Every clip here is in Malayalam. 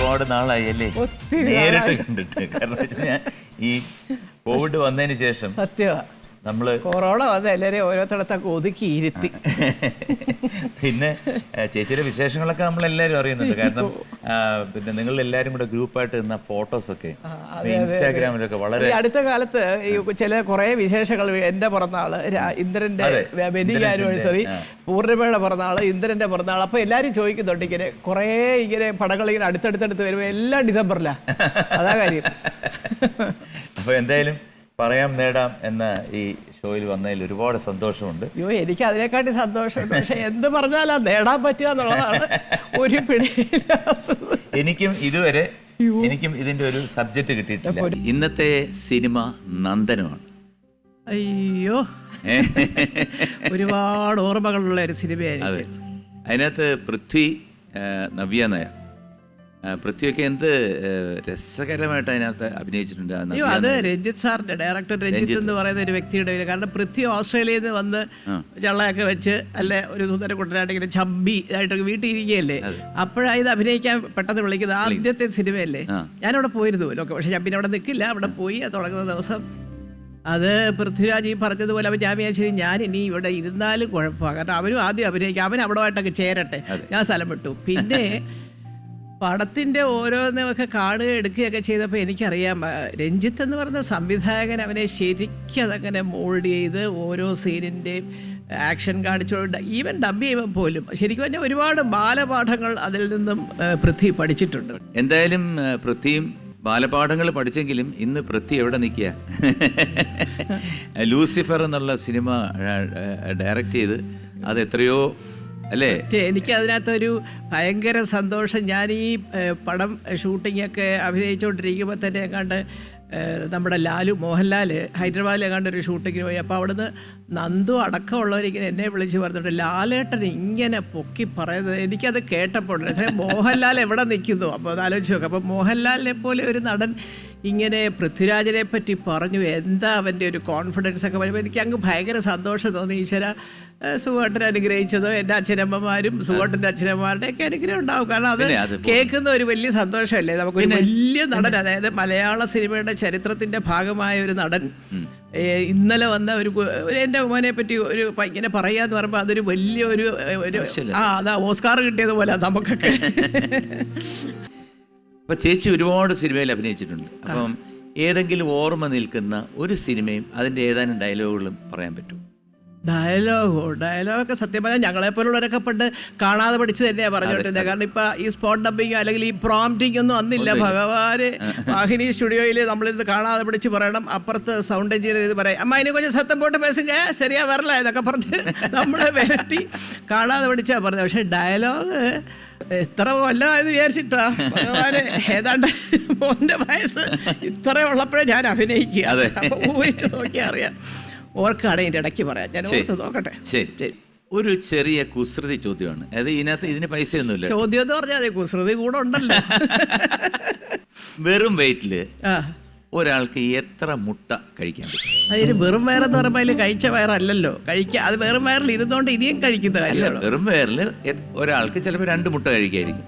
ഒരുപാട് നാളായി അല്ലേ നേരിട്ട് കണ്ടിട്ട്. കാരണം ഞാൻ ഈ കോവിഡ് വന്നതിന് ശേഷം സത്യമാ നമ്മൾ കൊറോണ വന്ന് എല്ലാരെയും ഓരോരുത്തടത്തൊക്കെ ഒതുക്കി ഇരുത്തി പിന്നെ ചേച്ചിയുടെ വിശേഷങ്ങളൊക്കെ നമ്മൾ എല്ലാവരും അറിയുന്നുണ്ട്. കാരണം പിന്നെ നിങ്ങൾ എല്ലാവരും കൂടെ ഗ്രൂപ്പായിട്ട് നിന്ന ഫോട്ടോസൊക്കെ ഇൻസ്റ്റാഗ്രാമിലൊക്കെ വളരെ അടുത്ത കാലത്ത് ഈ ചില കുറെ വിശേഷങ്ങൾ എന്റെ പിറന്നാൾ ഇന്ദ്രന്റെ വെഡിങ് ആനിവേഴ്സറി. പൂർണിമയുടെ പിറന്നാൾ ഇന്ദ്രന്റെ പിറന്നാൾ അപ്പൊ എല്ലാരും ചോദിക്കുന്നുണ്ട് ഇങ്ങനെ കുറെ ഇങ്ങനെ പടങ്ങൾ ഇങ്ങനെ അടുത്തടുത്തടുത്ത് വരുമ്പോ എല്ലാം ഡിസംബറിലാ. അതാ കാര്യം. അപ്പൊ എന്തായാലും പറയാം നേടാം എന്ന ഈ ഷോയിൽ വന്നതിൽ ഒരുപാട് സന്തോഷമുണ്ട്. അയ്യോ എനിക്ക് അതിനെക്കാട്ടി സന്തോഷമുണ്ട് പക്ഷെ എന്ത് പറഞ്ഞാലാ നേടാൻ പറ്റുക എന്നുള്ളതാണ് ഒരു പിടിയില്ലാത്തത്. എനിക്കും ഇതുവരെ എനിക്കും ഇതിന്റെ ഒരു സബ്ജക്റ്റ് കിട്ടിയിട്ടില്ല. ഇന്നത്തെ സിനിമ നന്ദനമാണ്. അയ്യോ. ഒരുപാട് ഓർമ്മകളുള്ള ഒരു സിനിമയായിരുന്നു അതെ. അതിനകത്ത് പൃഥ്വി നവ്യ നായർ. ആ, പൃഥ്വിയൊക്കെ എന്ത് രസകരമായിട്ട് അതിനകത്ത് അഭിനയിച്ചിട്ടുണ്ട്. അയ്യോ അത് രഞ്ജിത്ത് സാറിന്റെ ഡയറക്ടർ രഞ്ജിത്ത് എന്ന് പറയുന്ന ഒരു വ്യക്തിയുടെ പേര്. കാരണം പൃഥ്വി ഓസ്ട്രേലിയയിൽ നിന്ന് വന്ന് ചള്ളയൊക്കെ വെച്ച് അല്ലെ ഒരു സുന്ദര കുട്ടനായിട്ട് ഇങ്ങനെ ചമ്പി ഇതായിട്ടൊക്കെ വീട്ടിൽ ഇരിക്കുകയല്ലേ അപ്പോഴാണ് ഇത് അഭിനയിക്കാൻ പെട്ടെന്ന് വിളിക്കുന്നത് ആദ്യത്തെ സിനിമയല്ലേ? ഞാനവിടെ പോയിരുന്നു ഒക്കെ പക്ഷെ ഞാൻ പിന്നെ അവിടെ നിൽക്കില്ല. അവിടെ പോയി അത് തുടങ്ങുന്ന ദിവസം. അത് പൃഥ്വിരാജ് ഈ പറഞ്ഞതുപോലെ അവൻ ഞാൻ വിചാരിച്ചു ഞാൻ ഇനി ഇവിടെ ഇരുന്നാലും കുഴപ്പമാണ് കാരണം അവനും ആദ്യം അഭിനയിക്കും. അവൻ അവിടെ ചേരട്ടെ. ഞാൻ സ്ഥലം വിട്ടു. പിന്നെ പടത്തിന്റെ ഓരോന്നൊക്കെ കാണുക എടുക്കുകയൊക്കെ ചെയ്തപ്പോൾ എനിക്കറിയാം രഞ്ജിത്ത് എന്ന് പറഞ്ഞ സംവിധായകൻ അവനെ ശരിക്കും അതങ്ങനെ മോൾഡ് ചെയ്ത് ഓരോ സീനിന്റെയും ആക്ഷൻ കാണിച്ചുകൊണ്ട് ഈവൻ ഡബ് ചെയ്യുമ്പോൾ പോലും ശരിക്കും പറഞ്ഞാൽ ഒരുപാട് ബാലപാഠങ്ങൾ അതിൽ നിന്നും പൃഥ്വി പഠിച്ചിട്ടുണ്ട്. എന്തായാലും പൃഥ്വിയും ബാലപാഠങ്ങൾ പഠിച്ചെങ്കിലും ഇന്ന് പൃഥ്വി എവിടെ നിൽക്കുക? ലൂസിഫർ എന്നുള്ള സിനിമ ഡയറക്റ്റ് ചെയ്ത് അത് എത്രയോ അല്ലേ? എനിക്ക് അതിനകത്തൊരു ഭയങ്കര സന്തോഷം. ഞാൻ ഈ പടം ഷൂട്ടിംഗ് ഒക്കെ അഭിനയിച്ചുകൊണ്ടിരിക്കുമ്പോൾ തന്നെ കണ്ട് നമ്മുടെ ലാലു മോഹൻലാൽ ഹൈദരാബാദിൽ കണ്ട് ഒരു ഷൂട്ടിങ്ങിന് പോയി. അപ്പോൾ അവിടുന്ന് നന്ദു അടക്കമുള്ളവരിങ്ങനെ എന്നെ വിളിച്ച് പറഞ്ഞിട്ട് ലാലേട്ടൻ ഇങ്ങനെ പൊക്കി പറയുന്നത് എനിക്കത് കേട്ടപ്പോൾ മോഹൻലാൽ എവിടെ നിൽക്കുന്നു? അപ്പോൾ ആലോചിച്ച് നോക്കാം. അപ്പോൾ മോഹൻലാലിനെ പോലെ ഒരു നടൻ ഇങ്ങനെ പൃഥ്വിരാജിനെ പറ്റി പറഞ്ഞു. എന്താ അവന്റെ ഒരു കോൺഫിഡൻസ് ഒക്കെ പറയുമ്പോൾ എനിക്ക് അങ്ങ് ഭയങ്കര സന്തോഷം തോന്നി. ഈശ്വര സുഖേട്ടൻ അനുഗ്രഹിച്ചതോ? എന്റെ അച്ഛനമ്മമാരും സുഖേട്ടന്റെ അച്ഛനമ്മമാരുടെ ഒക്കെ അനുഗ്രഹം ഉണ്ടാവും. കാരണം അത് കേൾക്കുന്ന ഒരു വലിയ സന്തോഷമല്ലേ? നമുക്ക് വലിയ നടൻ അതായത് മലയാള സിനിമയുടെ ചരിത്രത്തിന്റെ ഭാഗമായ ഒരു നടൻ ഇന്നലെ വന്ന ഒരു എന്റെ മോനെ പറ്റി ഒരു ഇങ്ങനെ പറയാന്ന് പറയുമ്പോൾ അതൊരു വലിയ ഒരു ഒരു ആ അതാ ഓസ്കാർ കിട്ടിയതുപോലെ നമുക്കൊക്കെ. അപ്പൊ ചേച്ചി ഒരുപാട് സിനിമയിൽ അഭിനയിച്ചിട്ടുണ്ട്. അപ്പം ഏതെങ്കിലും ഓർമ്മ നിൽക്കുന്ന ഒരു സിനിമയും അതിന്റെ ഏതാനും ഡയലോഗുകളും പറയാൻ പറ്റും. ഡയലോഗോ? ഡയലോഗൊക്കെ സത്യം പറഞ്ഞാൽ ഞങ്ങളെപ്പോലുള്ളവരൊക്കെ പണ്ട് കാണാതെ പഠിച്ചു തന്നെയാണ് പറഞ്ഞോണ്ടിരുന്നത് കാരണം ഇപ്പൊ ഈ സ്പോട്ട് ഡബിങ് അല്ലെങ്കിൽ ഈ പ്രോംറ്റിംഗ് ഒന്നും അന്നില്ല ഭഗവാന് വാഹിനി സ്റ്റുഡിയോയിൽ നമ്മളിത് കാണാതെ പഠിച്ച് പറയണം. അപ്പുറത്ത് സൗണ്ട് എഞ്ചിനീയർ ഇത് പറയാം അമ്മ അതിനെ കുറച്ച് സത്യം പോട്ട് പേശുക ശരിയാ വരല ഇതൊക്കെ പറഞ്ഞ് നമ്മളെ വരട്ടി കാണാതെ പഠിച്ചാ പറഞ്ഞത്. പക്ഷെ ഡയലോഗ് എത്ര കൊല്ലമായത് വിചാരിച്ചിട്ടാ. ഭഗവാന് ഏതാണ്ട് മോന്റെ വയസ്സ് ഇത്ര ഉള്ളപ്പോഴേ ഞാൻ അഭിനയിക്കുക. അതെ. അപ്പൊ ഊഹിച്ച് നോക്കിയാൽ അറിയാം. ഓർക്കാണ് ഇതിന്റെ ഇടയ്ക്ക് പറയാം ഞാൻ ഓർത്ത് നോക്കട്ടെ. ശരി. ശരി. ഒരു ചെറിയ കുസൃതി ചോദ്യമാണ്. അതായത് ഇതിനകത്ത് ഇതിന് പൈസയൊന്നുമില്ല. ചോദ്യം എന്ന് പറഞ്ഞാൽ അതെ കുസൃതി കൂടെ ഉണ്ടല്ലോ വെറും വെയിറ്റിൽ ആ. ഒരാൾക്ക് എത്ര മുട്ട കഴിക്കാൻ പറ്റും? അതിന് വെറും വയറെന്ന് പറയുമ്പോൾ അതിൽ കഴിച്ച വയറല്ലല്ലോ കഴിക്കുക അത് വെറും വയറിൽ ഇരുന്നുകൊണ്ട് ഇനിയും കഴിക്കുന്ന അല്ല കാര്യമാണ് വെറും വയറിൽ ഒരാൾക്ക് ചിലപ്പോൾ രണ്ട് മുട്ട കഴിക്കായിരിക്കും.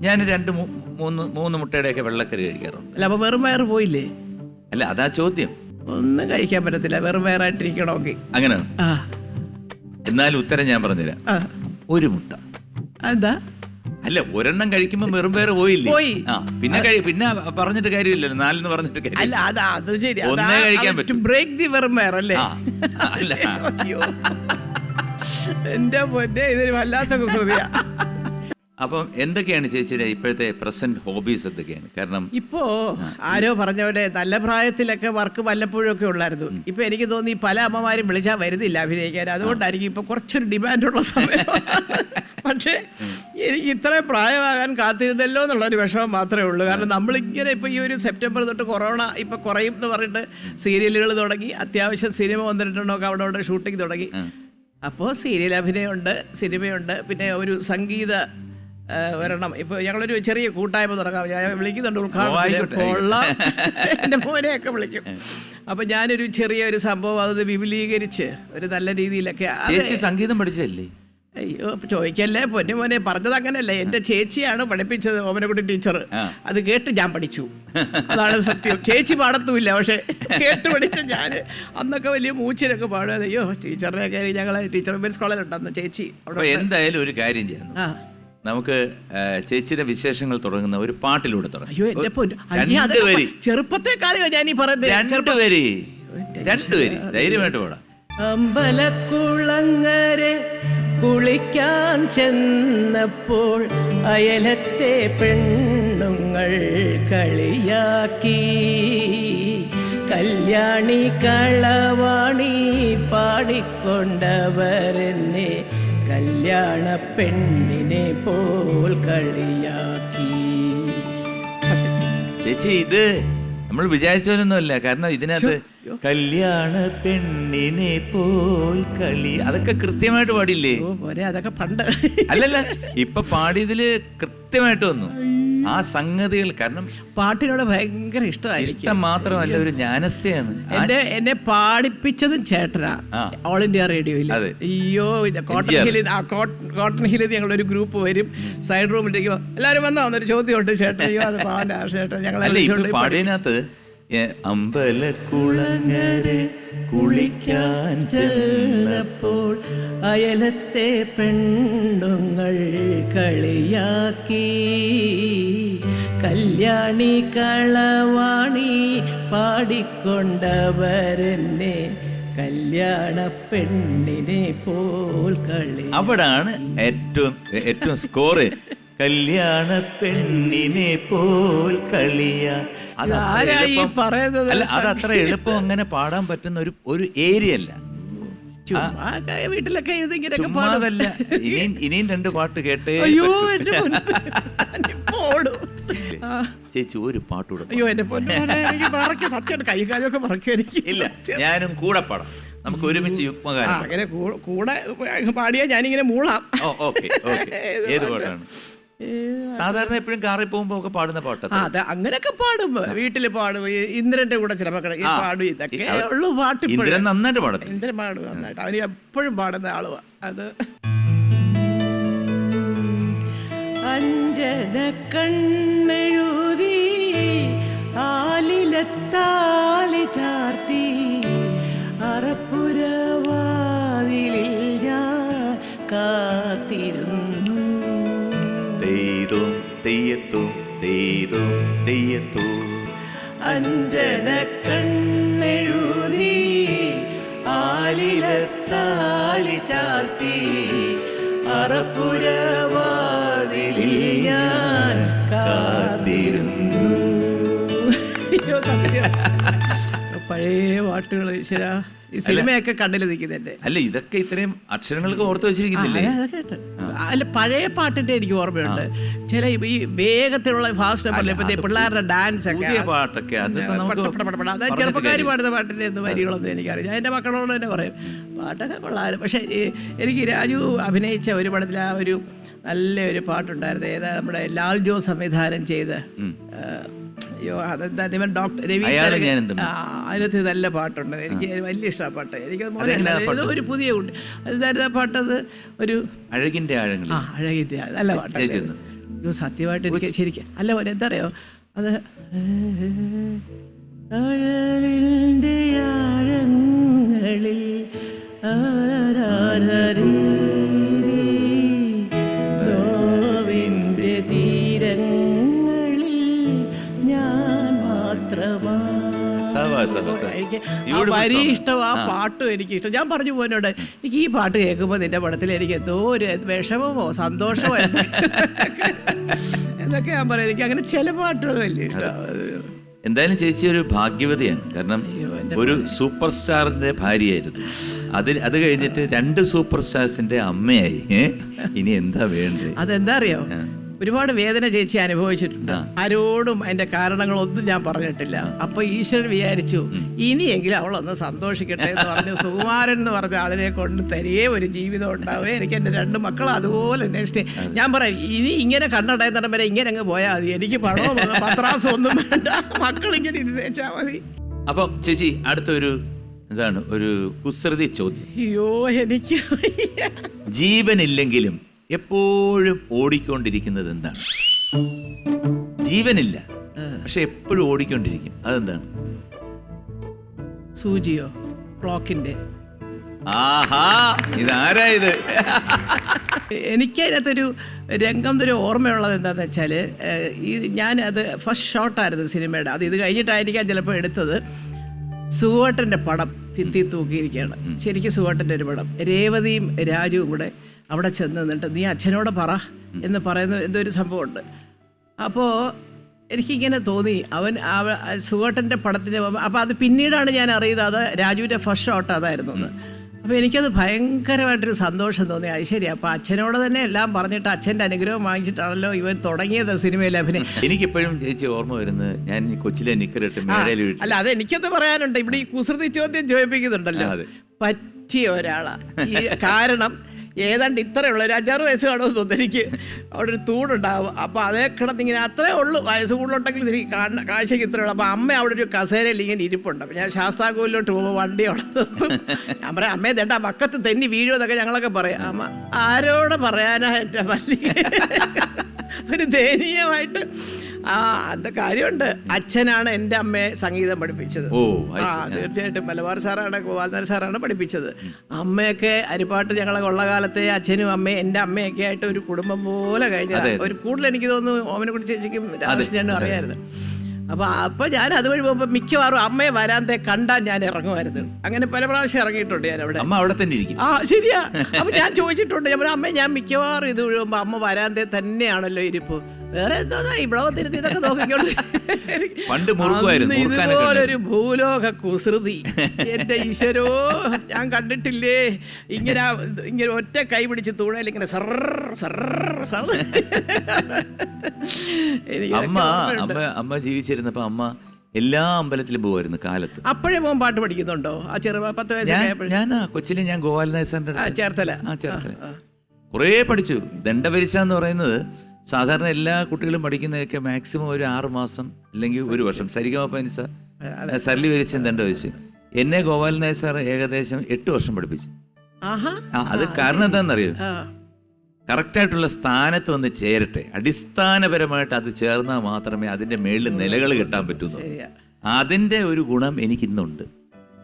ഞാൻ രണ്ട് മൂ- മൂന്ന് മൂന്ന് മുട്ടയുടെയൊക്കെ വെള്ളക്കറി കഴിക്കാറുണ്ട്. അല്ല അപ്പൊ വെറും വയറ് പോയില്ലേ? അല്ല അതാ ചോദ്യം. ഒന്നും കഴിക്കാൻ പറ്റത്തില്ല വെറും വയറായിട്ടിരിക്കണമെങ്കിൽ അങ്ങനെയാണ്. ആ. എന്നാലും ഉത്തരം ഞാൻ പറഞ്ഞുതരാം. ആ. ഒരു മുട്ട. എന്താ അല്ല ഒരെണ്ണം കഴിക്കുമ്പോൾ വെറും വേറെ പോയില്ലേ പോയി. ആ പിന്നെ കഴി പിന്നെ പറഞ്ഞിട്ട് കാര്യമില്ലല്ലോ നാലെന്ന് പറഞ്ഞിട്ട് കാര്യം അല്ല അത് അത് ശരി ഒന്നേ കഴിക്കാൻ പറ്റൂ. ബ്രേക്ക് ദി വെറും അല്ലേ ആ, അല്ല. അയ്യോ എന്റെ പൊന്നെ ഇതൊരു വല്ലാത്ത കുസൃതിയാ അപ്പം എന്തൊക്കെയാണ് ചേച്ചിയുടെ ഇപ്പോഴത്തെ പ്രസന്റ് ഹോബീസ് എന്തൊക്കെയാണ്? കാരണം ഇപ്പോ ആരോ പറഞ്ഞ പോലെ നല്ല പ്രായത്തിലൊക്കെ വർക്ക് വല്ലപ്പോഴും ഒക്കെ ഉള്ളായിരുന്നു ഇപ്പൊ എനിക്ക് തോന്നി പല അമ്മമാരും വിളിച്ചാൽ വരുന്നില്ല അഭിനയിക്കാൻ. അതുകൊണ്ടായിരിക്കും ഇപ്പൊ കുറച്ചൊരു ഡിമാൻഡുള്ള സമയം. പക്ഷേ എനിക്ക് ഇത്രയും പ്രായമാകാൻ കാത്തിരുന്നല്ലോ എന്നുള്ളൊരു വിഷമം മാത്രമേ ഉള്ളൂ. കാരണം നമ്മളിങ്ങനെ ഇപ്പോൾ ഈ ഒരു സെപ്റ്റംബർ തൊട്ട് കൊറോണ ഇപ്പൊ കുറയും എന്ന് പറഞ്ഞിട്ട് സീരിയലുകൾ തുടങ്ങി അത്യാവശ്യം സിനിമ വന്നിട്ടുണ്ടോ അവിടെ അവിടെ ഷൂട്ടിംഗ് തുടങ്ങി. അപ്പോൾ സീരിയൽ അഭിനയമുണ്ട് സിനിമയുണ്ട് പിന്നെ ഒരു സംഗീത വരണം ഇപ്പൊ ഞങ്ങളൊരു ചെറിയ കൂട്ടായ്മ തുടങ്ങാം. ഞാൻ വിളിക്കുന്നുണ്ട് കൊള്ളാം എന്റെ മോനെയൊക്കെ വിളിക്കും. അപ്പൊ ഞാനൊരു ചെറിയ ഒരു സംഭവം അത് വിപുലീകരിച്ച് ഒരു നല്ല രീതിയിലൊക്കെ ചേച്ചി സംഗീതം പഠിച്ചല്ലേ അയ്യോ ചോദിക്കല്ലേ? പൊന്നു മോനെ പറഞ്ഞത് അങ്ങനെയല്ല. എന്റെ ചേച്ചിയാണ് പഠിപ്പിച്ചത് ഓമനക്കുട്ടി ടീച്ചർ അത് കേട്ട് ഞാൻ പഠിച്ചു. അതാണ് സത്യം. ചേച്ചി പാടത്തുമില്ല പക്ഷെ കേട്ട് പഠിച്ച ഞാൻ അന്നൊക്കെ വലിയ മൂച്ചിനൊക്കെ പാടുക അയ്യോ ടീച്ചറിനൊക്കെ ഞങ്ങൾ ടീച്ചർ മെൻസ് കോളേജിലുണ്ടെന്ന് ചേച്ചി. അവിടെ എന്തായാലും ഒരു കാര്യം ചെയ്യാം. നമുക്ക് ചേച്ചിയുടെ വിശേഷങ്ങൾ തുടങ്ങുന്ന ഒരു പാട്ടിലൂടെ തുടങ്ങാം. അയ്യോ പൊന്നു. ചെറുപ്പത്തെ ഞാൻ ഈ പറയുന്നത്. ധൈര്യമായിട്ട് പാടാം. അമ്പലക്കുളങ്ങരെ കുളിക്കാൻ ചെന്നപ്പോൾ അയലത്തെ പെണ്ണുങ്ങൾ കളിയാക്കി. കല്യാണി കളവാണി പാടിക്കൊണ്ടവരെന്നെ കല്യാണ പെണ്ണിനെ പോൽ കളിയാക്കി. ചേച്ചി ഇത് നമ്മൾ വിചാരിച്ചവരൊന്നുമല്ല. കാരണം ഇതിനകത്ത് കല്യാണ പെണ്ണിനെ പോൽ കളി അതൊക്കെ കൃത്യമായിട്ട് പാടില്ലേ അതൊക്കെ പണ്ട്. അല്ലല്ല ഇപ്പൊ പാടിയതിൽ കൃത്യമായിട്ട് വന്നു. ആ സംഗതികൾ കാരണം പാട്ടിനോട് ഭയങ്കര ഇഷ്ടമായി ഇഷ്ടം മാത്രമല്ല ഒരു ജ്ഞാനസ്ഥയാണ്. എന്റെ എന്നെ എന്നെ പാടിപ്പിച്ചതും ചേട്ടനാ. ഓൾ ഇന്ത്യ റേഡിയോയിൽ അയ്യോ കോട്ടൺ. ഹില്ലിൽ കോട്ടൺ ഹില്ലിൽ ഞങ്ങളൊരു ഗ്രൂപ്പ് വരും. സൈഡ് റൂമിലേക്ക് എല്ലാവരും വന്നോ? എന്നൊരു ചോദ്യമുണ്ട് ചേട്ടൻ അയ്യോ അത് ആവശ്യം ചേട്ടൻ ഞങ്ങൾ പാടിയതിനകത്ത് അമ്പലക്കുളങ്ങരെ കുളിക്കാൻ ചെന്നപ്പോൾ അയലത്തെ പെണ്ണുങ്ങൾ കളിയാക്കി. കല്യാണി കളവാണി പാടിക്കൊണ്ടവരെന്നെ കല്യാണ പെണ്ണിനെ പോൽ കളി. അവിടാണ് ഏറ്റവും ഏറ്റവും സ്കോറ് കല്യാണ പെണ്ണിനെ പോൽ കളിയ. അത് അത്ര ആരാ ഈ എളുപ്പം- പറയുന്നത്? അല്ല അത് അത്ര എളുപ്പം അങ്ങനെ പാടാൻ പറ്റുന്ന ഒരു ഒരു ഏരിയ അല്ല ചുമ്മാ ക- വീട്ടിലൊക്കെ ഇത് ഇങ്ങനെയൊക്കെ പാടും. ചുമ്മാതല്ല ഇനിയും ഇനിയും രണ്ട് പാട്ട് കേട്ടേ അയ്യോ പറ്റൂ. എന്റെ പൊന്നു. ഞാനിപ്പോ ഓടും. ആ, ചേച്ചി ഒരു പാട്ട് പാട്. അയ്യോ എന്റെ പൊന്നു മോനെ, എനിക്ക് മറക്കും മറക്കും എനിക്ക്. ഇല്ല ഞാനും കൂടെ പാടാം. നമുക്ക് ഒരുമിച്ച് ആ, യുഗ്മഗാനം അങ്ങനെ കൂ- കൂടെ പാടിയാ ഞാനിങ്ങനെ മൂളാം. ഓ ഓക്കെ ഓക്കെ. ഏത് ഏത് പാട്ടാണ്? സാധാരണ എപ്പോഴും കാറിൽ പോകുമ്പോ ഒക്കെ പാടുന്ന പാട്ട് അതെ. അങ്ങനെയൊക്കെ പാടും. വീട്ടിൽ പാടും. ഇന്ദ്രന്റെ കൂടെ ഈ ആ. പാടും. ഇതൊക്കെ ഉള്ളു പാട്ട് ഇന്ദ്രൻ നന്നായിട്ട് പാടും ഇന്ദ്രൻ പാടും നന്നായിട്ട്. അവന് എപ്പോഴും പാടുന്ന ആളുവാ. അത് അഞ്ജന കണ്ണെഴുതി ആലിലത്താലി ചാർത്തി. അറപ്പുരവാതിലിൽ ഞാൻ കാത്തിരുന്നു തെയ്യത്തും തെയ്തും തെയ്യത്തു. അഞ്ജന കണ്ണെഴുതി ആലിലത്താലി ചാർത്തി. അറപ്പുരവാതിലിൽ ഞാൻ കാത്തിരുന്നു. പഴയ പാട്ടുകൾ ശരാ ഈ സിനിമയൊക്കെ കണ്ണിൽ നിൽക്കുന്നുണ്ട് അല്ല ഇതൊക്കെ ഇത്രയും അക്ഷരങ്ങൾക്ക് ഓർത്തു വെച്ചിരിക്കുന്നില്ലേ? അല്ല പഴയ പാട്ടിന്റെ എനിക്ക് ഓർമ്മയുണ്ട്. ചില ഈ വേഗത്തിലുള്ള ഫാസ്റ്റ് പോലെ പിള്ളേരുടെ ഡാൻസ് ഒക്കെ പാട്ടൊക്കെ ചെറുപ്പക്കാർ പാടുന്ന പാട്ടിന്റെ ഒന്നും വരികളൊന്നും എനിക്കറിയാം ഞാൻ എന്റെ മക്കളോട് തന്നെ പറയും പാട്ടൊക്കെ കൊള്ളാം പക്ഷെ എനിക്ക് രാജു അഭിനയിച്ച ഒരു പടത്തിൽ ആ ഒരു നല്ല ഒരു പാട്ടുണ്ടായിരുന്നു. ഏതാ നമ്മുടെ ലാൽ ജോ സംവിധാനം ചെയ്ത് അയ്യോ അതെന്താ ഇവൻ ഡോക്ടർ രവി അതിനകത്ത് നല്ല പാട്ടുണ്ട്. എനിക്ക് വലിയ ഇഷ്ടമാണ് പാട്ട്. എനിക്ക് ഒരു പുതിയ കുട്ടി അതായത് ആ പാട്ടത്? ഒരു അഴകിന്റെ ആഴങ്ങൾ ആ അഴകിന്റെ നല്ല പാട്ട് അയ്യോ സത്യമായിട്ട് എനിക്ക് ശരിക്കും അല്ല പോലെ എന്താ അറിയോ? അത് അഴലിന്റെ ആഴങ്ങളിൽ ആരാരാരീ, എനിക്ക് ആ വരി ഇഷ്ടം ആ പാട്ടും എനിക്ക് ഇഷ്ടം ഞാൻ പറഞ്ഞു പോനോട് എനിക്ക് ഈ പാട്ട് കേൾക്കുമ്പോൾ നിന്റെ പടത്തിൽ എനിക്ക് എന്തോ ഒരു വിഷമമോ സന്തോഷമോ എന്നൊക്കെ ഞാൻ പറയാം. എനിക്ക് അങ്ങനെ ചില പാട്ടുകൾ വലിയ എന്തായാലും ചേച്ചി ഒരു ഭാഗ്യവതിയാണ്. കാരണം ഒരു സൂപ്പർ സ്റ്റാറിന്റെ ഭാര്യയായിരുന്നു. അതിൽ അത് കഴിഞ്ഞിട്ട് രണ്ട് സൂപ്പർ സ്റ്റാർസിന്റെ അമ്മയായി ഇനി എന്താ വേണ്ടത്? അതെന്താ അറിയോ? ഒരുപാട് വേദന ചേച്ചി അനുഭവിച്ചിട്ടുണ്ട്. ആരോടും അതിന്റെ കാരണങ്ങളൊന്നും ഞാൻ പറഞ്ഞിട്ടില്ല. അപ്പൊ ഈശ്വരൻ വിചാരിച്ചു ഇനിയെങ്കിലും അവളൊന്ന് സന്തോഷിക്കട്ടെ എന്ന് പറഞ്ഞു സുകുമാരൻ എന്ന് പറഞ്ഞ ആളിനെ കൊണ്ട് തരേ ഒരു ജീവിതം ഉണ്ടാവേ. എനിക്ക് എന്റെ രണ്ട് മക്കൾ അതുപോലെ നെക്സ്റ്റ് ഞാൻ പറയാം ഇനി ഇങ്ങനെ കണ്ണടയുന്നിടം വരെ ഇങ്ങനെ അങ്ങ് പോയാൽ മതി. എനിക്ക് പണമോ പത്രാസോ ഒന്നും വേണ്ട. മക്കൾ ഇങ്ങനെ ഇരുന്നേച്ചാൽ മതി. അപ്പം ചേച്ചി അടുത്തൊരു എന്താണ് ഒരു കുസൃതി ചോദ്യം. അയ്യോ എനിക്ക്. ജീവനില്ലെങ്കിലും എപ്പോഴും ഓടിക്കൊണ്ടിരിക്കുന്നത് എന്താണ്? ജീവനില്ല. പക്ഷെ എപ്പോഴും ഓടിക്കൊണ്ടിരിക്കും. അതെന്താണ്? സൂചിയോ? ക്ലോക്കിന്റെ. ആഹാ ഇതാരാ ഇത്? എനിക്ക് അതിനകത്തൊരു രംഗം ഒരു ഓർമ്മയുള്ളത് എന്താണെന്ന് വെച്ചാൽ ഈ ഞാൻ അത് ഫസ്റ്റ് ഷോട്ടായിരുന്നു സിനിമയുടെ. അത് ഇത് കഴിഞ്ഞിട്ടായിരിക്കാം ചിലപ്പോൾ എടുത്തത്. സുവട്ടന്റെ പടം ഭിത്തി തൂക്കിയിരിക്കുകയാണ്. ശരിക്കും സുവട്ടന്റെ ഒരു പടം. രേവതിയും രാജുവും കൂടെ അവിടെ ചെന്ന് നിന്നിട്ട് നീ അച്ഛനോട് പറ എന്ന് പറയുന്ന എന്തോ ഒരു സംഭവമുണ്ട്. അപ്പോൾ എനിക്കിങ്ങനെ തോന്നി. അവൻ സുവട്ടന്റെ പടത്തിന് അപ്പോൾ അത് പിന്നീടാണ് ഞാൻ അറിയുന്നത് അത് രാജുവിന്റെ ഫസ്റ്റ് ഷോട്ട് അതായിരുന്നു എന്ന് അപ്പോൾ എനിക്കത് ഭയങ്കരമായിട്ടൊരു സന്തോഷം തോന്നി. അത് ശരി അപ്പോൾ അച്ഛനോട് തന്നെ എല്ലാം പറഞ്ഞിട്ട് അച്ഛന്റെ അനുഗ്രഹം വാങ്ങിച്ചിട്ടാണല്ലോ ഇവൻ തുടങ്ങിയത് സിനിമയിൽ അഭിനയം എനിക്കിപ്പോഴും ചേച്ചി ഓർമ്മ വരുന്നത് ഞാൻ കൊച്ചിലെ നിക്കറിട്ട് അല്ല അത് എനിക്കത് പറയാനുണ്ട്. ഇവിടെ ഈ കുസൃതി ചോദ്യം ചോദിപ്പിക്കുന്നുണ്ടല്ലോ. പറ്റിയ ഒരാളാണ് കാരണം ഏതാണ്ട് ഇത്രയുള്ള ഒരു അഞ്ചാറ് വയസ്സ് കാണുമെന്ന് തോന്നുന്നു എനിക്ക്. അവിടെ ഒരു തൂണുണ്ടാവും. അപ്പോൾ അതേ കിടന്നിങ്ങനെ അത്രേ ഉള്ളൂ വയസ്സ് കൂടുതലുണ്ടെങ്കിൽ എനിക്ക് കാണുന്ന കാഴ്ചയ്ക്ക് ഇത്രയേ ഉള്ളൂ. അപ്പോൾ അമ്മ അവിടെ ഒരു കസേരയിൽ ഇങ്ങനെ ഇരിപ്പുണ്ട്. അപ്പോൾ ഞാൻ ശാസ്താംകോലിലോട്ട് പോകുമ്പോൾ വണ്ടി അവിടെ നിർത്തും. ഞാൻ പറയാം അമ്മേ ദേട്ടാ പക്കത്ത് തെന്നി വീഴുമെന്നൊക്കെ ഞങ്ങളൊക്കെ പറയാം. അമ്മ ആരോടെ പറയാനാ എന്റെ പല്ലി? ഒരു ദയനീയമായിട്ട്. ആ അത് കാര്യമുണ്ട്. അച്ഛനാണ് എന്റെ അമ്മയെ സംഗീതം പഠിപ്പിച്ചത്. ഓ ആ തീർച്ചയായിട്ടും. മലബാർ സാറാണ് ഗോപാലനാഥ് സാറാണ് പഠിപ്പിച്ചത്. അമ്മയൊക്കെ അരിപ്പാട്ട് ഞങ്ങളെ കൊള്ള കാലത്തെ അച്ഛനും അമ്മയും എന്റെ അമ്മയൊക്കെ ആയിട്ട് ഒരു കുടുംബം പോലെ കഴിഞ്ഞ ഒരു കൂടുതൽ എനിക്ക് തോന്നുന്നു ഓമനെ കുറിച്ച് ചേച്ചിക്കും രാമകൃഷ്ണനും അറിയായിരുന്നു. അപ്പൊ അപ്പോൾ ഞാൻ അതുവഴി പോകുമ്പോൾ മിക്കവാറും അമ്മയെ വരാന്തെ കണ്ടാൽ ഞാൻ ഇറങ്ങുമായിരുന്നു. അങ്ങനെ പല പ്രാവശ്യം ഇറങ്ങിയിട്ടുണ്ട് ഞാൻ അവിടെ. അമ്മ അവിടെ തന്നെ ഇരിക്കും. ആ ശരിയാ. അപ്പോൾ ഞാൻ ചോദിച്ചിട്ടുണ്ട് ഞാൻ അമ്മ അമ്മേ ഞാൻ മിക്കവാറും ഇത് പോകുമ്പോൾ അമ്മ വരാന്തേ തന്നെയാണല്ലോ ഇരിപ്പ്. വേറെ എന്തോന്നാ ഇവിടെ വന്നിരുന്ന് ഇതൊക്കെ നോക്കിക്കൊണ്ട്? പണ്ട് ഇതുപോലൊരു ഭൂലോക കുസൃതി. എന്റെ ഈശ്വരോ ഞാൻ കണ്ടിട്ടില്ലേ? ഇങ്ങനെ ഇങ്ങനെ ഒറ്റ കൈ പിടിച്ച് തൂണയിൽ ഇങ്ങനെ സർ സർ സർ. അമ്മ അമ്മ അമ്മ ജീവിച്ചിരുന്നപ്പോ അമ്മ എല്ലാ അമ്പലത്തിലും പോകുമായിരുന്നു കാലത്ത്. അപ്പോഴേ മോൻ പാട്ട് പഠിക്കുന്നുണ്ടോ? ആ ചെറുപ്പ പത്ത് വയസ്സ് ഞാൻ കൊച്ചിലെ ഞാൻ ഗോപാലനാഥ് ആ ചേർത്തല. ആ ചേർത്തല. കുറേ പഠിച്ചു. ദണ്ഡപരിശ എന്ന് പറയുന്നത് സാധാരണ എല്ലാ കുട്ടികളും പഠിക്കുന്നതൊക്കെ മാക്സിമം ഒരു ആറ് മാസം അല്ലെങ്കിൽ ഒരു വർഷം. സരിഗമ സരളി സരളി വരിച്ചും ദണ്ഡപരിശ എന്നെ ഗോപാലനായ സാർ ഏകദേശം എട്ട് വർഷം പഠിപ്പിച്ചു. ആ അത് കാരണം എന്താണെന്നറിയോ? കറക്റ്റായിട്ടുള്ള സ്ഥാനത്ത് വന്ന് ചേരട്ടെ. അടിസ്ഥാനപരമായിട്ട് അത് ചേർന്നാൽ മാത്രമേ അതിന്റെ മേളിൽ നിലകൾ കിട്ടാൻ പറ്റൂ അതിന്റെ അതിന്റെ ഒരു ഗുണം എനിക്കിന്നുണ്ട്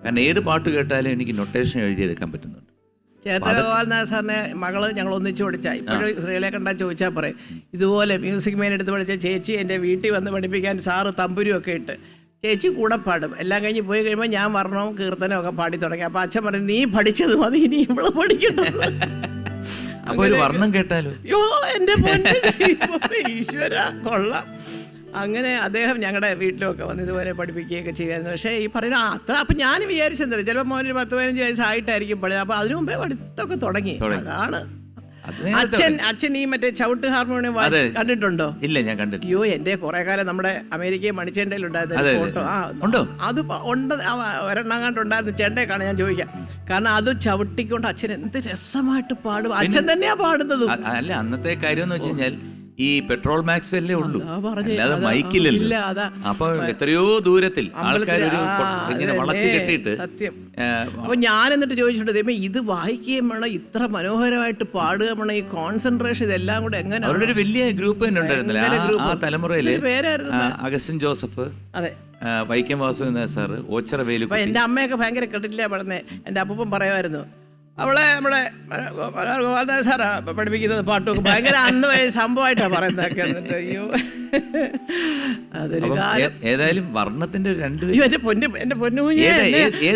കാരണം ഏത് പാട്ട് കേട്ടാലും എനിക്ക് നൊട്ടേഷൻ എഴുതിയെടുക്കാൻ പറ്റുന്നുണ്ട്. ചേത്തല ഗോപാലനാഥ് സാറിനെ മകൾ ഞങ്ങൾ ഒന്നിച്ച് പഠിച്ച. ഇപ്പോഴും സ്ത്രീകളെ കണ്ടാൽ ചോദിച്ചാൽ പറയും ഇതുപോലെ മ്യൂസിക് മെയിൻ എടുത്ത് പഠിച്ച ചേച്ചി എന്റെ വീട്ടിൽ വന്ന് പഠിപ്പിക്കാൻ സാറ് തമ്പുരും ഒക്കെ ഇട്ട്. ചേച്ചി കൂടെ പാടും. എല്ലാം കഴിഞ്ഞ് പോയി കഴിയുമ്പോൾ ഞാൻ വർണവും കീർത്തനവും ഒക്കെ പാടി തുടങ്ങി. അപ്പോൾ അച്ഛൻ പറഞ്ഞു നീ പഠിച്ചത് മതി ഇനി ഇവൾ പഠിക്കണ്ട അപ്പോൾ ഒരു വർണം കേട്ടാലോ? യോ എന്റെ ഈശ്വര കൊള്ളാം. അങ്ങനെ അദ്ദേഹം ഞങ്ങളുടെ വീട്ടിലൊക്കെ വന്ന് ഇതുപോലെ പഠിപ്പിക്കുകയൊക്കെ ചെയ്യുമായിരുന്നു. പക്ഷേ ഈ പറയുന്ന അത്ര അപ്പം ഞാൻ വിചാരിച്ചെന്നില്ല ചിലപ്പോൾ മോനൊരു പത്ത് പതിനഞ്ച് വയസ്സായിട്ടായിരിക്കും പഠിച്ചത്. അപ്പോൾ അതിനു മുമ്പേ പഠിത്തമൊക്കെ തുടങ്ങി. അതാണ്. അച്ഛൻ അച്ഛൻ ഈ മറ്റേ ചവിട്ട് ഹാർമോണിയം കണ്ടിട്ടുണ്ടോ? ഇല്ല ഞാൻ കണ്ടിട്ടില്ല. അയ്യോ എന്റെ കുറെ കാലം നമ്മുടെ അമേരിക്കയിൽ മണിച്ചേണ്ടയിൽ ഉണ്ടായിരുന്ന. ഫോട്ടോ. ആ ഉണ്ടോ? അത് ഉണ്ട് ഒരെണ്ണം കണ്ടുണ്ടായിരുന്നു ചേട്ടയെ കാണാൻ ഞാൻ ചോദിക്കാം. കാരണം അത് ചവിട്ടിക്കൊണ്ട് അച്ഛൻ എന്ത് രസമായിട്ട് പാടും. അച്ഛൻ തന്നെയാ പാടുന്നത്. അല്ല അന്നത്തെ കാര്യം എന്ന് വെച്ച് കഴിഞ്ഞാൽ ഈ പെട്രോൾ മാക്സ് അല്ലേ ഉള്ളൂ. അല്ലാതെ മൈക്കില്ലല്ലോ. അപ്പൊ എത്രയോ ദൂരത്തിൽ ആൾക്കാർ ഇങ്ങനെ വളച്ച് കെട്ടിയിട്ട് അപ്പൊ ഞാൻ എന്നിട്ട് ചോദിച്ചിട്ടുണ്ട് ഇത് വായിക്കുകയും വേണം ഇത്ര മനോഹരമായിട്ട് പാടുക വേണം ഈ കോൺസെൻട്രേഷൻ ഇതെല്ലാം കൂടെ എങ്ങനെ? അവരുടെ ഒരു വലിയ ഗ്രൂപ്പ് തന്നെ ഉണ്ടായിരുന്നില്ലേ? ആ- തലമുറയിൽ അഗസ്റ്റിൻ ജോസഫ് അതെ. വൈക്കം വാസു സാറ് ഓച്ചറ വേലു എന്റെ അമ്മയൊക്കെ ഭയങ്കര കെട്ടില്ല പറഞ്ഞേ എന്റെ അപ്പൂപ്പൻ പറയുമായിരുന്നു അവളെ നമ്മുടെ ഗോപാലദാസ് സാറാ പഠിപ്പിക്കുന്നത് പാട്ടൊക്കെ ഭയങ്കര അന്ന് സംഭവമായിട്ടാണ് പറയുന്നതൊക്കെ എന്നിട്ട് അയ്യോ. അതൊരു ഏതായാലും വർണത്തിന്റെ രണ്ട് എന്റെ പൊന്നു എന്റെ പൊന്നു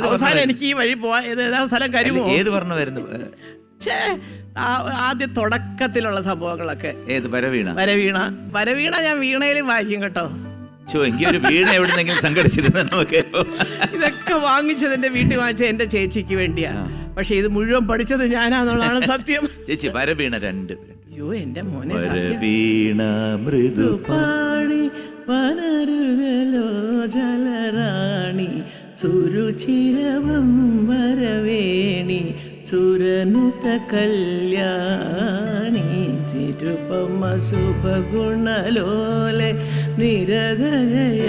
അവസാനം എനിക്ക് ഈ വഴി പോവാ ഏത് സ്ഥലം കരുമോ? ഏത് വർണമായിരുന്നു വരുന്നു? ഛേ ആദ്യ തുടക്കത്തിലുള്ള സംഭവങ്ങളൊക്കെ. ഏത്? വരവീണ? വരവീണ. വരവീണ ഞാൻ വീണയിലും വായിക്കും കേട്ടോ. ചോ എനിക്ക് ഒരു വീണ എവിടുന്നെങ്കിലും സംഘടിച്ചിരുന്ന നമുക്ക് ഇതൊക്കെ വാങ്ങിച്ചത് എന്റെ വീട്ടിൽ വാങ്ങിച്ച എന്റെ ചേച്ചിക്ക് വേണ്ടിയാ. പക്ഷെ ഇത് മുഴുവൻ പഠിച്ചത് ഞാനാന്നുള്ളതാണ് സത്യം. ചേച്ചി വരവീണ രണ്ട്. അയ്യോ എന്റെ മോനെ വരവീണ മൃദു പാടി വനരുകലോ ജലറാണി സുരുചിരവം വരവേണി സുരനുത കല്യാണി തിരുപ്പമ്മ ശുഭഗുണലോലെ നിരതയ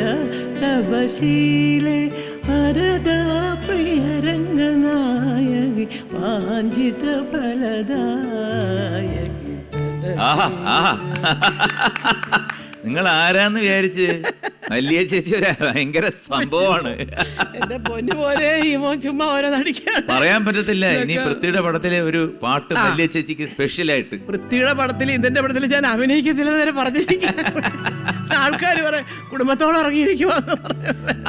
തപശീലെ വരദാ പ്രിയരംഗനായകി വാഞ്ചിത ഫലദായകി. നിങ്ങൾ ആരാന്ന് വിചാരിച്ച്? വലിയ ചേച്ചി ഒരു ഭയങ്കര സംഭവമാണ്. എന്റെ പൊന്നു പോലെ ചുമ്മാ ഓരോ നടിക്കാൻ പറയാൻ പറ്റത്തില്ല. ഇനി പൃഥ്വിയുടെ പടത്തിലെ ഒരു പാട്ട് വലിയ ചേച്ചിക്ക് സ്പെഷ്യൽ ആയിട്ട്. പൃഥ്വിയുടെ പടത്തിൽ ഇതിന്റെ പടത്തിൽ ഞാൻ അഭിനയിക്കത്തില്ലെന്ന് വരെ പറഞ്ഞിരിക്കാൻ ആൾക്കാർ പറയും കുടുംബത്തോടെ ഇറങ്ങിയിരിക്കുമെന്ന്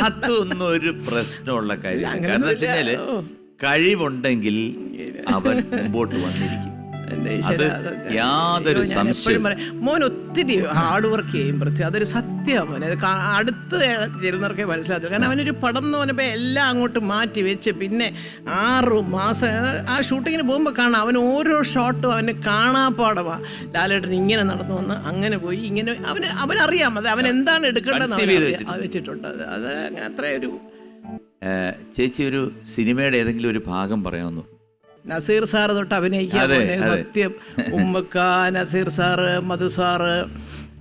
അതൊന്നും ഒരു പ്രശ്നമുള്ള കാര്യം കാരണം വെച്ച് കഴിഞ്ഞാൽ കഴിവുണ്ടെങ്കിൽ അവൻ മുമ്പോട്ട് വന്നിരിക്കും. അത് യാതൊരു സംശയം മോൻ ഒത്തിരി ഹാർഡ് വർക്ക് ചെയ്യും പ്രത്യേകം അതൊരു സത്യമാണ് മോനെ അടുത്ത് ചെല്ലുന്നവർക്കേ മനസ്സിലാത്തു കാരണം അവനൊരു പടം എന്ന് പറഞ്ഞപ്പോൾ എല്ലാം അങ്ങോട്ട് മാറ്റി വെച്ച് പിന്നെ ആറ് മാസം ആ ഷൂട്ടിങ്ങിന് പോകുമ്പോൾ കാണാം. അവൻ ഓരോ ഷോട്ടും അവന് കാണാപ്പാടമാണ് ലാലേട്ടൻ ഇങ്ങനെ നടന്നു വന്ന് അങ്ങനെ പോയി ഇങ്ങനെ അവന് അവനറിയാം അത്. അവൻ എന്താണ് എടുക്കേണ്ടതെന്ന് വെച്ചിട്ടുണ്ട്. അത് അങ്ങനെ അത്ര ഒരു ചേച്ചി ഒരു സിനിമയുടെ ഏതെങ്കിലും ഒരു ഭാഗം പറയാമെന്നു നസീർ സാറ് തൊട്ട് അഭിനയിക്കാൻ സത്യം. ഉമ്മക്ക നസീർ സാറ് മധു സാറ്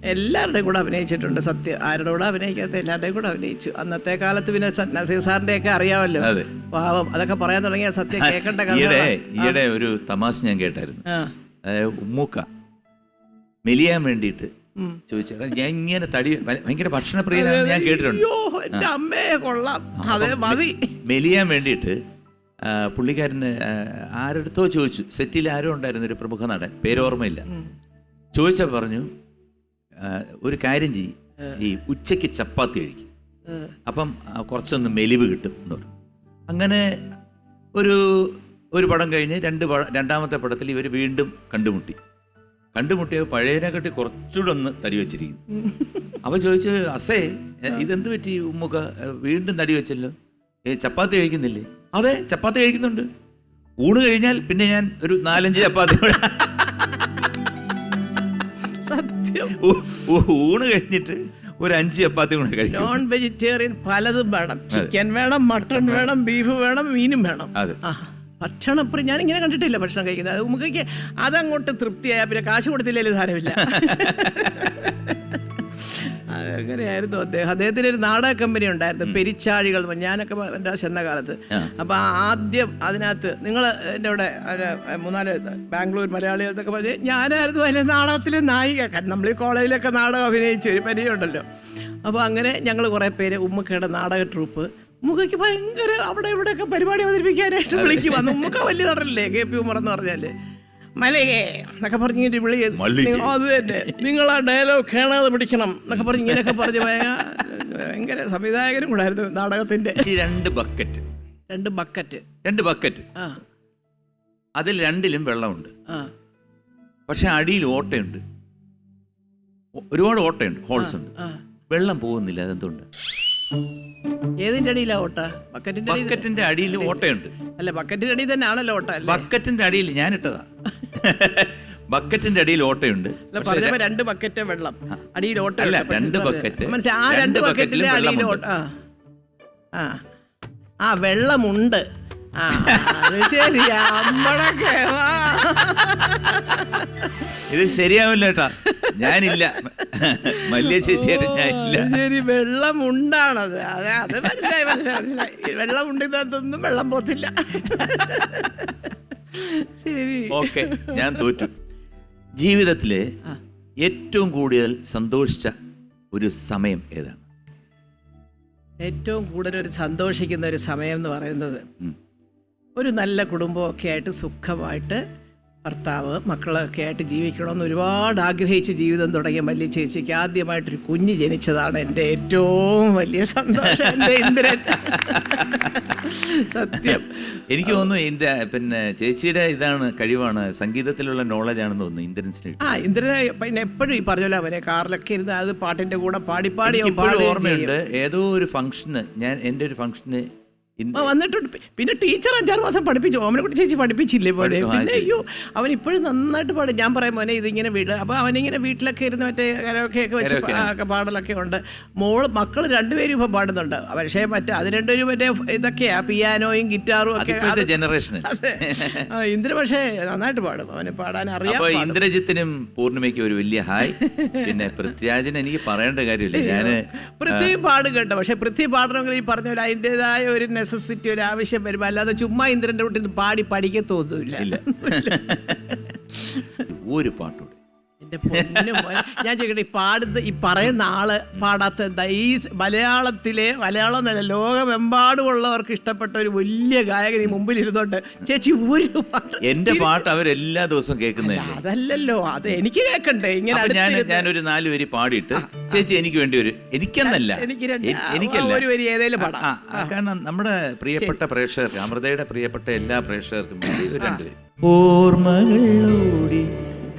എല്ലാവരുടെയും കൂടെ അഭിനയിച്ചിട്ടുണ്ട്. സത്യം ആരുടെ കൂടെ അഭിനയിക്കാത്ത എല്ലാവരുടെയും കൂടെ അഭിനയിച്ചു. അന്നത്തെ കാലത്ത് പിന്നെ നസീർ സാറിന്റെ ഒക്കെ അറിയാമല്ലോ. അതെ. പാവം അതൊക്കെ പറയാൻ തുടങ്ങിയ സത്യം കേൾക്കേണ്ട ഈയിടെ ഈയിടെ ഒരു തമാശ ഞാൻ കേട്ടായിരുന്നു. ഉമ്മൂക്ക മെലിയാൻ വേണ്ടിയിട്ട് ചോദിച്ചേട്ടാ ഞാൻ ഇങ്ങനെ തടി ഭയങ്കര ഭക്ഷണപ്രിയനാണെന്ന് ഞാൻ കേട്ടിട്ടുണ്ട്. അമ്മയെ കൊള്ളാം. അതെ മതി. മെലിയാൻ വേണ്ടിയിട്ട് പുള്ളിക്കാരന് ആരെടുത്തോ ചോദിച്ചു. സെറ്റിൽ ആരോ ഉണ്ടായിരുന്നു ഒരു പ്രമുഖ നടൻ പേരോർമ്മയില്ല. ചോദിച്ചാൽ പറഞ്ഞു ഒരു കാര്യം ചെയ്യും. ഈ ഉച്ചയ്ക്ക് ചപ്പാത്തി കഴിക്കും. അപ്പം കുറച്ചൊന്ന് മെലിവ് കിട്ടും എന്ന് പറയും. അങ്ങനെ ഒരു ഒരു പടം കഴിഞ്ഞ് രണ്ട് രണ്ടാമത്തെ പടത്തിൽ ഇവർ വീണ്ടും കണ്ടുമുട്ടി. കണ്ടുമുട്ടിയ പഴയതിനെക്കാട്ടി കുറച്ചുകൂടെ ഒന്ന് തടി വെച്ചിരിക്കുന്നു. അവ ചോദിച്ചു അസേ ഇതെന്ത് പറ്റി ഉമ്മുക വീണ്ടും തടി വെച്ചല്ലോ. ഏ ചപ്പാത്തി കഴിക്കുന്നില്ലേ? അതെ ചപ്പാത്തി കഴിക്കുന്നുണ്ട്. ഊണ് കഴിഞ്ഞാൽ പിന്നെ ഞാൻ ഒരു നാലഞ്ച് ചപ്പാത്തി ഊണ് കഴിഞ്ഞിട്ട് ഒരു അഞ്ച് ചപ്പാത്തി കൂടെ കഴിക്കും. നോൺ വെജിറ്റേറിയൻ പലതും വേണം. ചിക്കൻ വേണം മട്ടൺ വേണം ബീഫ് വേണം മീനും വേണം. അതെ. ഭക്ഷണപ്രിയ ഞാൻ ഇങ്ങനെ കണ്ടിട്ടില്ല ഭക്ഷണം കഴിക്കുന്നത്. അത് നമുക്ക് അതങ്ങോട്ട് തൃപ്തിയായ പിന്നെ കാശ് കൊടുത്തില്ലേലും സാരമില്ല. അങ്ങനെയായിരുന്നു അദ്ദേഹം. അദ്ദേഹത്തിന് ഒരു നാടക കമ്പനി ഉണ്ടായിരുന്നു പെരിച്ചാഴികൾ ഞാനൊക്കെ എന്റെ ചെന്ന കാലത്ത്. അപ്പോൾ ആദ്യം അതിനകത്ത് നിങ്ങൾ എന്റെ അവിടെ മൂന്നാൽ ബാംഗ്ലൂർ മലയാളി എന്നൊക്കെ പറഞ്ഞ് ഞാനായിരുന്നു അതിലെ നാടകത്തിലെ നായിക. കാരണം നമ്മൾ ഈ കോളേജിലൊക്കെ നാടകം അഭിനയിച്ച ഒരു പരിചയമുണ്ടല്ലോ അപ്പോൾ അങ്ങനെ ഞങ്ങൾ കുറേ പേര് ഉമ്മക്കയുടെ നാടക ട്രൂപ്പ്. ഉമ്മക്ക് ഭയങ്കര അവിടെ ഇവിടെയൊക്കെ പരിപാടി അവതരിപ്പിക്കാനായിട്ട് വിളിക്കും അന്ന് ഉമ്മക്ക വലിയ നടനല്ലേ കെ പി ഉമർ എന്ന് പറഞ്ഞാൽ. മലയേ എന്നൊക്കെ പറഞ്ഞിട്ട് വിളി നിങ്ങൾ- അത് തന്നെ. നിങ്ങൾ ആ ഡയലോഗ് കേണാതെ പിടിക്കണം എന്നൊക്കെ പറഞ്ഞ് ഇങ്ങനെയൊക്കെ പറഞ്ഞ് ഭയ- ഭയങ്കര സംവിധായകനും കൂടായിരുന്നു നാടകത്തിന്റെ. ഈ രണ്ട് ബക്കറ്റ് രണ്ട് ബക്കറ്റ് രണ്ട് ബക്കറ്റ് ആ. അതിൽ രണ്ടിലും വെള്ളമുണ്ട്. പക്ഷെ അടിയിൽ ഓട്ടയുണ്ട്. ഒരുപാട് ഓട്ടയുണ്ട് ഹോൾസ് ഉണ്ട്. വെള്ളം പോകുന്നില്ല അതെന്തുകൊണ്ട്? ഏതിന്റെ അടിയിലാ ഓട്ട? ബക്കറ്റിന്റെ ബക്കറ്റിന്റെ അടിയിൽ ഓട്ടയുണ്ട്. അല്ല ബക്കറ്റിന്റെ അടിയിൽ തന്നെ ആണല്ലോ ഓട്ട അല്ലേ? ബക്കറ്റിന്റെ അടിയിൽ ഞാൻ ഇട്ടതാ. ബക്കറ്റിന്റെ അടിയിൽ ഓട്ടയുണ്ട്. പറഞ്ഞപ്പോ രണ്ട് ബക്കറ്റ് വെള്ളം. അടിയിൽ ഓട്ട അല്ല, രണ്ട് ബക്കറ്റ്. മനസ്സിലായി. ആ രണ്ട് ബക്കറ്റിന്റെ അടിയിൽ വെള്ളമുണ്ട്. ഓട്ട ആ. ആ. വെള്ളമുണ്ട്. ആ ശരിയാ. അമ്മടൊക്കെ. ഇത് ശരിയാവില്ല കേട്ടാ. ഞാനില്ല. മല്യ ചേച്ചിയായിട്ട് ഞാനില്ല. ശരി വെള്ളമുണ്ടാണത്. അതെ അത് മനസ്സിലായി മനസ്സിലായി മനസ്സിലായി. വെള്ളമുണ്ടെന്നതൊന്നും വെള്ളം പോത്തില്ല. ശരി. ഓക്കെ ഞാൻ തോറ്റു. ജീവിതത്തിലെ ഏറ്റവും കൂടുതൽ സന്തോഷിച്ച ഒരു സമയം ഏതാണ്? ഏറ്റവും കൂടുതൽ ഒരു സന്തോഷിക്കുന്ന ഒരു സമയം എന്ന് പറയുന്നത് ഒരു നല്ല കുടുംബമൊക്കെ ആയിട്ട് സുഖമായിട്ട് ഭർത്താവ് മക്കളൊക്കെ ആയിട്ട് ജീവിക്കണമെന്ന് ഒരുപാട് ആഗ്രഹിച്ച് ജീവിതം തുടങ്ങിയ വലിയ ചേച്ചിക്ക് ആദ്യമായിട്ടൊരു കുഞ്ഞ് ജനിച്ചതാണ് എന്റെ ഏറ്റവും വലിയ സന്തോഷം എന്റെ ഇന്ദ്രൻ. സത്യം. എനിക്ക് തോന്നുന്നു ഇന്ത്യ പിന്നെ ചേച്ചിയുടെ ഇതാണ് കഴിവാണ്. സംഗീതത്തിലുള്ള നോളജ് ആണെന്ന് തോന്നുന്നു ഇന്ദ്രൻസിന് ആ ഇന്ദ്രനെ പിന്നെ എപ്പോഴും ഈ പറഞ്ഞല്ലോ അവനെ കാറിലൊക്കെ ഇരുന്ന് അത് പാട്ടിന്റെ കൂടെ പാടി പാടി അവൻ പാടുകയും ചെയ്യും. ഓർമ്മയുണ്ട് ഏതോ ഒരു ഫംഗ്ഷന് ഞാൻ എന്റെ ഒരു ഫംഗ്ഷന് വന്നിട്ടുണ്ട്. പിന്നെ ടീച്ചർ അഞ്ചാറ് മാസം പഠിപ്പിച്ചു. ഓമനക്കുട്ടി ചേച്ചി പഠിപ്പിച്ചില്ലേ പോലെ പിന്നെ. അയ്യോ അവൻ ഇപ്പോഴും നന്നായിട്ട് പാടും. ഞാൻ പറയാം മോനെ ഇതിങ്ങനെ വീട് അപ്പോൾ അവനിങ്ങനെ വീട്ടിലൊക്കെ ഇരുന്ന് മറ്റേ ഒക്കെ വെച്ച് പാടലൊക്കെ ഉണ്ട്. മോൾ മക്കൾ രണ്ടുപേരും ഇപ്പോൾ പാടുന്നുണ്ട്. പക്ഷേ മറ്റേ അത് രണ്ടുപേരും മറ്റേ ഇതൊക്കെയാ പിയാനോയും ഗിറ്റാറും ഒക്കെ. ജനറേഷൻ ഇന്ദ്ര പക്ഷേ നന്നായിട്ട് പാടും. അവന് പാടാൻ അറിയാം ഇന്ദ്രജിത്തിനും പൂർണിമയ്ക്ക് ഒരു വലിയ ഹായ്. പിന്നെ പൃഥ്വിരാജിന് എനിക്ക് പറയേണ്ട കാര്യമില്ല. ഞാൻ പൃഥ്വി പാടും കേട്ടോ. പക്ഷെ പൃഥ്വി പാടണമെങ്കിൽ ഈ പറഞ്ഞ പോലെ അതിന്റെതായ ഒരു നെസസിറ്റി ഒരു ആവശ്യം വരുമ്പോൾ അല്ലാതെ ചുമ്മാ ഇന്ദ്രന്റെ വീട്ടിൽ നിന്ന് പാടി പഠിക്കത്തൊന്നുമില്ല. ഒരു പാട്ടൂടെ എന്റെ പൊന്നു മോനെ. ഞാൻ ചോദിക്കട്ടെ ഈ പാടുന്ന ഈ പറയുന്ന ആൾ പാടാത്ത എന്താ? ഈ മലയാളത്തിലെ മലയാളം എന്നല്ല ലോകമെമ്പാടുമുള്ളവർക്ക് ഇഷ്ടപ്പെട്ട ഒരു വലിയ ഗായകൻ ഈ മുമ്പിൽ ഇരുന്നോണ്ട് ചേച്ചി ഒരു പാട്ട് എന്റെ പാട്ട് അവരെല്ലാ ദിവസവും കേൾക്കുന്നതല്ലേ? അതല്ലല്ലോ അത് എനിക്ക് കേൾക്കണ്ടേ ഇങ്ങനെ അപ്പൊ ഞാൻ അടുത്തിരുന്ന്. ഞാനൊരു നാല് വരി പാടിയിട്ട് ചേച്ചി എനിക്ക് വേണ്ടി ഒരു എനിക്കെന്നല്ല എനിക്ക് രണ്ട് എ- എനിക്കല്ല. ഒരു വരി ഏതേലും പാടാം. ആ, ആ, കാരണം നമ്മുടെ പ്രിയപ്പെട്ട പ്രേക്ഷകർക്ക് അമൃതയുടെ പ്രിയപ്പെട്ട എല്ലാ പ്രേക്ഷകർക്കും വേണ്ടി ഒരു രണ്ടുപേരും ഓർമ്മകളോടി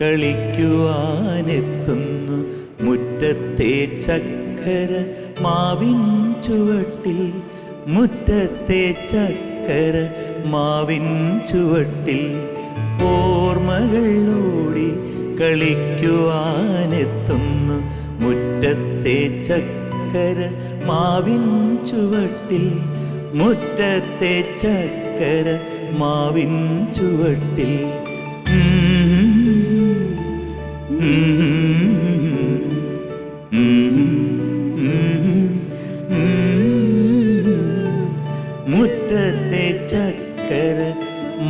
കളിക്കുവാനെത്തുന്നു. മുറ്റത്തെ ചക്കര മാവിൻ ചുവട്ടിൽ. മുറ്റത്തെ ചക്കര മാവിൻ ചുവട്ടിൽ. ഓർമ്മകളോടി കളിക്കുവാനെത്തുന്നു. മുറ്റത്തെ ചക്കര മാവിൻ ചുവട്ടിൽ. മുറ്റത്തെ ചക്കര മാവിൻ ചുവട്ടിൽ. മുറ്റത്തെ ചക്കര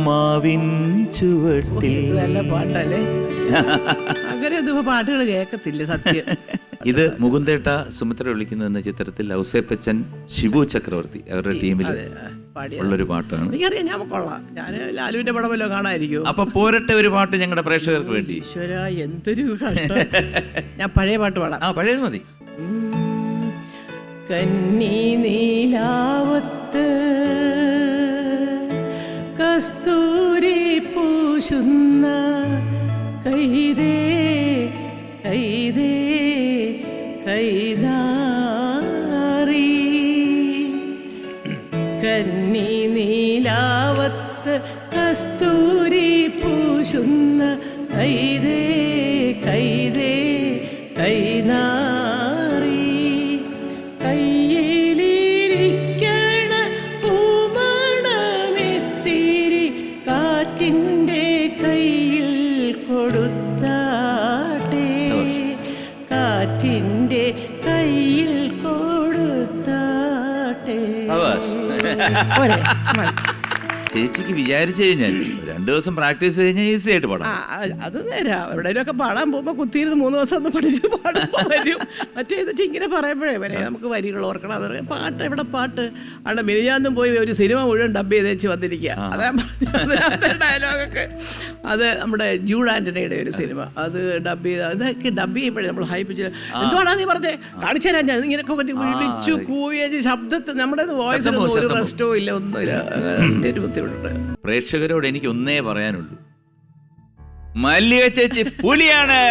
മാവിൻ ചുവട്ടിൽ. നല്ല പാട്ടല്ലേ? അങ്ങനെ ഒന്നും ഇപ്പൊ പാട്ടുകൾ കേൾക്കത്തില്ല സത്യം. ഇത് മുകുന്ദേട്ട സുമിത്ര വിളിക്കുന്നു എന്ന ചിത്രത്തിൽ ഔസേപ്പച്ചൻ ഷിബു ചക്രവർത്തി അവരുടെ ടീമിൽ ഉള്ളൊരു പാട്ടാണ്. എനിക്കറിയാം ഞാൻ കൊള്ളാം. ഞാൻ ലാലുവിന്റെ പടമല്ലോ കാണാതിരിക്കും അപ്പൊ പോരട്ടെ ഒരു പാട്ട് ഞങ്ങളുടെ പ്രേക്ഷകർക്ക് വേണ്ടി. ഈശ്വര എന്തൊരു ഞാൻ പഴയ പാട്ട് പാടാം. ആ പഴയത് മതി. കന്നി നീലാവത്ത് കസ്തൂരി പൂശുന്ന കൈതേ പോരെ? മതി. ചേച്ചിക്ക് വിചാരിച്ചു കഴിഞ്ഞാൽ രണ്ടു ദിവസം പ്രാക്ടീസ് കഴിഞ്ഞാൽ ഈസി ആയിട്ട് ആ, പാടാം. ആ, അത് നേരാ. ഒക്കെ പാടാൻ പോകുമ്പോൾ കുത്തിയിരുന്ന് മൂന്ന് ദിവസം ഒന്ന് പഠിച്ച് പാടുമ്പോൾ വരും. മറ്റേ ഇത് ഇങ്ങനെ പറയുമ്പോഴേ വരെ നമുക്ക് വരികൾ ഓർക്കണം. അത് പറയും, പാട്ട് എവിടെ പാട്ട്? അവിടെ മിനിഞ്ഞാന്നും പോയി ഒരു സിനിമ മുഴുവൻ ഡബ് ചെയ്ത് വെച്ച് വന്നിരിക്കുക അതാ പറഞ്ഞത്. ഡയലോഗൊക്കെ അത് നമ്മുടെ ജൂഡ് ആന്റണിയുടെ ഒരു സിനിമ. അത് ഡബ് ചെയ്ത് അതൊക്കെ ഡബ് ചെയ്യുമ്പോഴേ നമ്മൾ ഹൈപ്പ് ചെയ്ത് എന്തുവാടാ നീ പറഞ്ഞേ? കാണിച്ചു തരാൻ ഞാൻ. ഇങ്ങനെയൊക്കെ പറ്റി വിളിച്ചു കൂവിയ ശബ്ദത്തിൽ നമ്മുടെ വോയിസ് ശബ്ദം പോകും, ഒരു ശബ്ദം റെസ്റ്റോ ഇല്ല ഒന്നുമില്ല. ഒരു ബുദ്ധിമുട്ടുണ്ട് പ്രേക്ഷകരോട് എനിക്ക് ഒന്നേ പറയാനുള്ളൂ. മല്ലിക ചേച്ചി പുലിയാണ്.